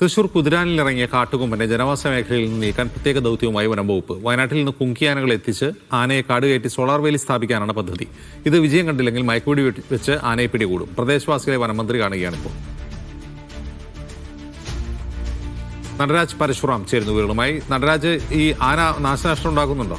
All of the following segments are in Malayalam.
തൃശൂർ കുതിരാനിലിറങ്ങിയ കാട്ടുകൊമ്പനെ ജനവാസ മേഖലയിൽ നിന്ന് നീക്കാൻ പ്രത്യേക ദൗത്യവുമായി വനംവകുപ്പ്. വയനാട്ടിൽ നിന്ന് കുങ്കിയാനകൾ എത്തിച്ച് ആനയെ കാട് കയറ്റി സോളാർ വേലി സ്ഥാപിക്കാനാണ് പദ്ധതി. ഇത് വിജയം കണ്ടില്ലെങ്കിൽ മയക്കുപിടി വെച്ച് ആനയെ പിടികൂടും. പ്രദേശവാസികളെ വനമന്ത്രി കാണുകയാണിപ്പോൾ. നടരാജ് പരശുറാം ചേരുന്നു വിവരങ്ങളുമായി. നടരാജ് ഈ ആന നാശനഷ്ടം ഉണ്ടാക്കുന്നുണ്ടോ?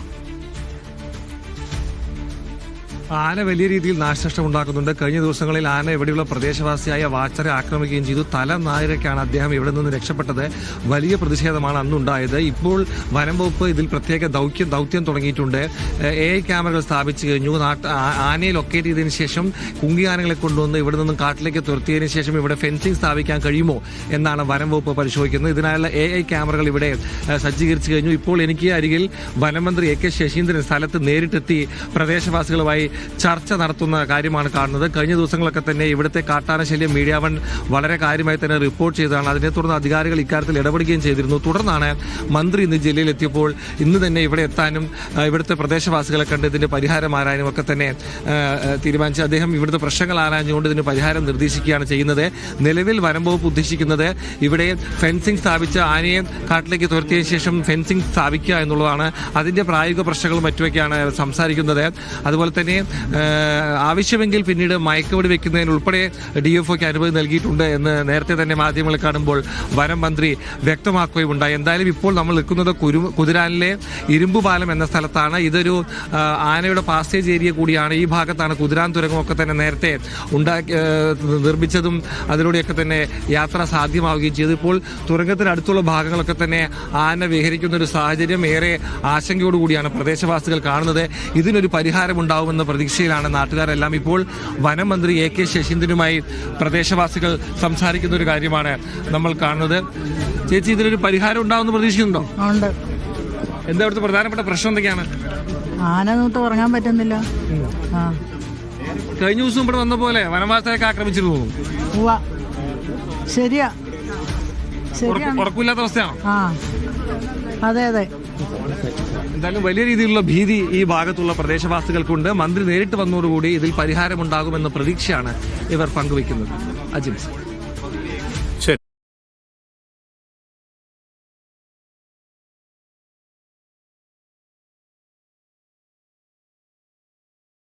ആന വലിയ രീതിയിൽ നാശനഷ്ടം ഉണ്ടാക്കുന്നുണ്ട് കഴിഞ്ഞ ദിവസങ്ങളിൽ ആന ഇവിടെയുള്ള പ്രദേശവാസിയായ വാച്ചറെ ആക്രമിക്കുകയും ചെയ്തു. തല നായരക്കാണ് അദ്ദേഹം ഇവിടെ നിന്ന് രക്ഷപ്പെട്ടത്. വലിയ പ്രതിഷേധമാണ് അന്നുണ്ടായത്. ഇപ്പോൾ വനം വകുപ്പ് ഇതിൽ പ്രത്യേക ദൗത്യം ദൗത്യം തുടങ്ങിയിട്ടുണ്ട്. എ ഐ ക്യാമറകൾ സ്ഥാപിച്ചു കഴിഞ്ഞു. ആനയെ ലൊക്കേറ്റ് ചെയ്തതിനു ശേഷം കുങ്കിയാനകളെ കൊണ്ടുവന്ന് ഇവിടെ നിന്നും കാട്ടിലേക്ക് തുരത്തിയതിനു ശേഷം ഇവിടെ ഫെൻസിംഗ് സ്ഥാപിക്കാൻ കഴിയുമോ എന്നാണ് വനം വകുപ്പ് പരിശോധിക്കുന്നത്. ഇതിനായുള്ള എ ഐ ക്യാമറകൾ ഇവിടെ സജ്ജീകരിച്ചു കഴിഞ്ഞു. ഇപ്പോൾ എനിക്ക് അരികിൽ വനമന്ത്രി എ കെ ശശീന്ദ്രൻ സ്ഥലത്ത് നേരിട്ടെത്തി പ്രദേശവാസികളുമായി ചർച്ച നടത്തുന്ന കാര്യമാണ് കാണുന്നത്. കഴിഞ്ഞ ദിവസങ്ങളൊക്കെ തന്നെ ഇവിടുത്തെ കാട്ടാന ശല്യം മീഡിയ വൺ വളരെ കാര്യമായി തന്നെ റിപ്പോർട്ട് ചെയ്തതാണ്. അതിനെ തുടർന്ന് അധികാരികൾ ഇക്കാര്യത്തിൽ ഇടപെടുകയും ചെയ്തിരുന്നു. തുടർന്നാണ് മന്ത്രി ഇന്ന് ജില്ലയിൽ എത്തിയപ്പോൾ ഇന്ന് തന്നെ ഇവിടെ എത്താനും ഇവിടുത്തെ പ്രദേശവാസികളെ കണ്ട് ഇതിന്റെ പരിഹാരം ആരാനും ഒക്കെ തന്നെ തീരുമാനിച്ചു. അദ്ദേഹം ഇവിടുത്തെ പ്രശ്നങ്ങൾ ആരാഞ്ഞുകൊണ്ട് ഇതിന് പരിഹാരം നിർദ്ദേശിക്കുകയാണ് ചെയ്യുന്നത്. നിലവിൽ വനം വകുപ്പ് ഉദ്ദേശിക്കുന്നത് ഇവിടെ ഫെൻസിംഗ് സ്ഥാപിച്ച ആനയെ കാട്ടിലേക്ക് തുരത്തിയതിനു ശേഷം ഫെൻസിംഗ് സ്ഥാപിക്കുക എന്നുള്ളതാണ്. അതിന്റെ പ്രായോഗിക പ്രശ്നങ്ങളും മറ്റുമൊക്കെയാണ് സംസാരിക്കുന്നത്. അതുപോലെ തന്നെ ആവശ്യമെങ്കിൽ പിന്നീട് മയക്കുവെടി വെക്കുന്നതിന് ഉൾപ്പെടെ ഡി എഫ് ഒക്ക് അനുമതി നൽകിയിട്ടുണ്ട് എന്ന് നേരത്തെ തന്നെ മാധ്യമങ്ങൾ കാണുമ്പോൾ വനം മന്ത്രി വ്യക്തമാക്കുകയും ഉണ്ടായി എന്തായാലും ഇപ്പോൾ നമ്മൾ നിൽക്കുന്നത് കുരു കുതിരാനിലെ ഇരുമ്പുപാലം എന്ന സ്ഥലത്താണ്. ഇതൊരു ആനയുടെ പാസേജ് ഏരിയ കൂടിയാണ്. ഈ ഭാഗത്താണ് കുതിരാൻ തുരങ്കമൊക്കെ തന്നെ നേരത്തെ ഉണ്ടാക്കി നിർമ്മിച്ചതും അതിലൂടെയൊക്കെ തന്നെ യാത്ര സാധ്യമാവുകയും ചെയ്തു. ഇപ്പോൾ തുരങ്കത്തിനടുത്തുള്ള ഭാഗങ്ങളൊക്കെ തന്നെ ആന വിഹരിക്കുന്ന ഒരു സാഹചര്യം ഏറെ ആശങ്കയോടുകൂടിയാണ് പ്രദേശവാസികൾ കാണുന്നത്. ഇതിനൊരു പരിഹാരം ഉണ്ടാവുമെന്ന പ്രതീക്ഷയിലാണ് നാട്ടുകാരെല്ലാം ഇപ്പോൾ വനം മന്ത്രി എ കെ ശശീന്ദ്രനുമായി പ്രദേശവാസികൾ സംസാരിക്കുന്ന ഒരു കാര്യമാണ് നമ്മൾ കാണുന്നത്. ചേച്ചി ഇതിനൊരു പരിഹാരം ഉണ്ടാവുമെന്ന് പ്രതീക്ഷിക്കുന്നുണ്ടോ? ഉണ്ട്. എന്താ ഇവിടുത്തെ പ്രധാനപ്പെട്ട പ്രശ്നം എന്തൊക്കെയാണ്? ആന നൂത്ത് ഉറങ്ങാൻ പറ്റുന്നില്ല. കഴിഞ്ഞ ദിവസം ഇവിടെ വന്ന പോലെ വനവാസയൊക്കെ ആക്രമിച്ചിരുന്നു ശരിയാ. ശരിയാണ്. അവസ്ഥയാണോ? ആ. അതെ അതെ. എന്തായാലും വലിയ രീതിയിലുള്ള ഭീതി ഈ ഭാഗത്തുള്ള പ്രദേശവാസികൾക്കുണ്ട്. മന്ത്രി നേരിട്ട് വന്നതോടുകൂടി ഇതിൽ പരിഹാരമുണ്ടാകുമെന്ന പ്രതീക്ഷയാണ് ഇവർ പങ്കുവയ്ക്കുന്നത്. അജിംസ്